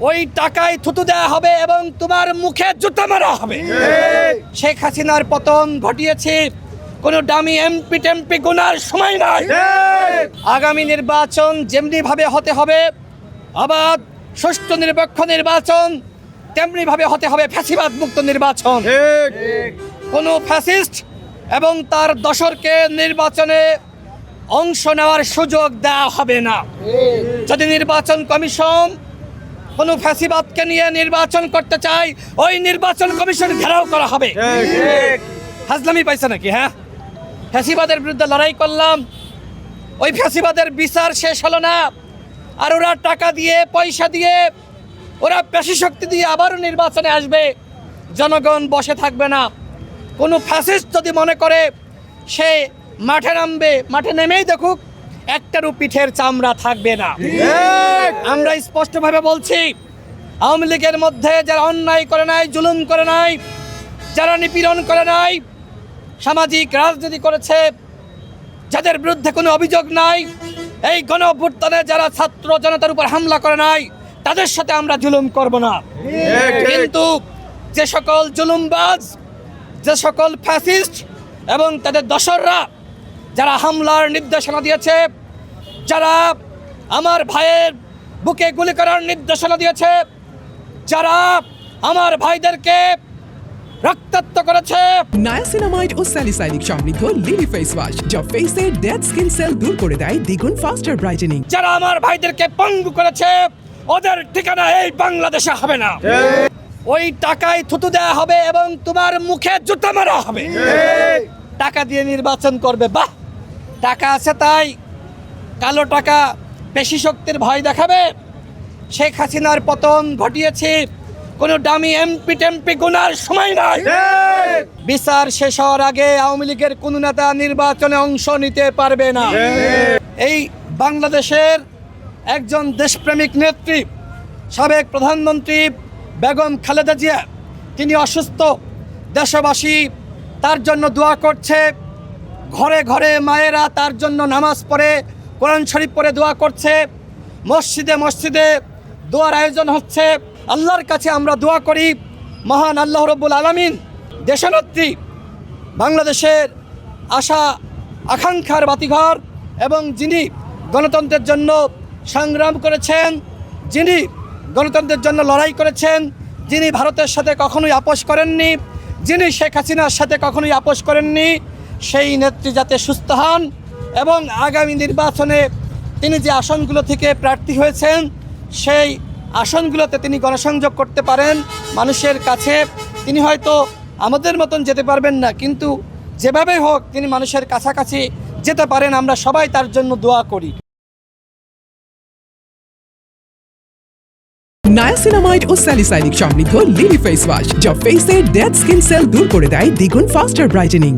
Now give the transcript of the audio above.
ওই টাকায় থুতু দেওয়া হবে এবং তোমার মুখে জুতা মারা হবে। শেখ হাসিনার পতন ঘটিয়েছে। কোনো দামি এমপি টেমপি গোনার সময় নাই। আগামী নির্বাচন যেমনি ভাবে হতে হবে আবার সুষ্ঠু নিরপেক্ষ নির্বাচন তেমনি ভাবে হতে হবে ফ্যাসিবাদ মুক্ত নির্বাচন। কোনো ফ্যাসিস্ট এবং তার দশরকে নির্বাচনে অংশ নেওয়ার সুযোগ দেওয়া হবে না। যদি নির্বাচন কমিশন কোনো ফ্যাসিবাদকে নিয়ে নির্বাচন করতে চায় ওই নির্বাচন কমিশন ঘেরাও করা হবে। হাজলামি পাইছে নাকি হ্যাঁ? ফ্যাসিবাদের বিরুদ্ধে লড়াই করলাম। ওই ফ্যাসিবাদের বিচার শেষ হলো না। আর ওরা টাকা দিয়ে পয়সা দিয়ে ওরা পেশি শক্তি দিয়ে আবারও নির্বাচনে আসবে। জনগণ বসে থাকবে না। কোনো ফ্যাসিস্ট যদি মনে করে সে মাঠে নামবে মাঠে নেমেই দেখুক একটারও পিঠের চামড়া থাকবে না। আমরা স্পষ্টভাবে বলছি আওয়ামী লীগের মধ্যে যারা অন্যায় করে নাই জুলুম করে নাই যারা নিপীড়ন করে নাই সামাজিক রাজনীতি করেছে যাদের বিরুদ্ধে কোনো অভিযোগ নাই এই গণ যারা ছাত্র জনতার উপর হামলা করে নাই তাদের সাথে আমরা জুলুম করব না। কিন্তু যে সকল জুলুমবাজ যে সকল ফ্যাসিস্ট এবং তাদের দশররা যারা হামলার নির্দেশনা দিয়েছে যারা আমার ভাইয়ের বুকে গুলি করার নির্দেশনা দিয়েছে যারা আমার ভাইদেরকে রক্তাক্ত করেছে। নায়াসিনামাইড ও স্যালিসাইলিক সমৃদ্ধ লিলি ফেস ওয়াশ যা ফেসের ডেড স্কিন সেল দূর করে দেয় দ্বিগুণ ফাস্টার ব্রাইটেনিং যারা আমার ভাইদেরকে পঙ্গু করেছে ওদের ঠিকানা এই বাংলাদেশে হবে না। ওই টাকায় থুতু দেওয়া হবে এবং তোমার মুখে জুতা মারা হবে। টাকা দিয়ে নির্বাচন করবে বাহ! টাকা আছে তাই কালো টাকা পেশি শক্তির ভয় দেখাবে। শেখ হাসিনার পতন ঘটিয়েছে। কোনো দামি এমপি টেমপি গুনার সময় নাই। বিচার শেষ হওয়ার আগে আওয়ামী লীগের কোনো নেতা নির্বাচনে অংশ নিতে পারবে না। এই বাংলাদেশের একজন দেশপ্রেমিক নেত্রী সাবেক প্রধানমন্ত্রী বেগম খালেদা জিয়া তিনি অসুস্থ দেশবাসী তার জন্য দোয়া করছে। ঘরে ঘরে মায়েরা তার জন্য নামাজ পড়ে, কোরআন শরীফ পড়ে দোয়া করছে। মসজিদে মসজিদে দোয়ার আয়োজন হচ্ছে। আল্লাহর কাছে আমরা দোয়া করি। মহান আল্লাহ রব্বুল আলমিন দেশনেত্রী বাংলাদেশের আশা, আকাঙ্ক্ষার বাতিঘর এবং যিনি গণতন্ত্রের জন্য সংগ্রাম করেছেন, যিনি গণতন্ত্রের জন্য লড়াই করেছেন, যিনি ভারতের সাথে কখনোই আপোষ করেননি, যিনি শেখ হাসিনার সাথে কখনোই আপোষ করেননি সেই নেত্রী যাতে সুস্থ হন এবং আগামী নির্বাচনে তিনি যে আসনগুলো থেকে প্রার্থী হয়েছেন, সেই আসনগুলোতে তিনি গণসংযোগ করতে পারেন মানুষের কাছে। তিনি হয়তো আমাদের মতন যেতে পারবেন না, কিন্তু যেভাবে হোক তিনি মানুষের কাছাকাছি যেতে পারেন, আমরা সবাই তার জন্য দোয়া করি। নায়াসিনামাইড ও স্যালিসাইলিক সমৃদ্ধ লিলি ফেস ওয়াশ যা ফেসের ডেড স্কিন সেল দূর করে দেয় দ্বিগুণ ফাস্টার ব্রাইটেনিং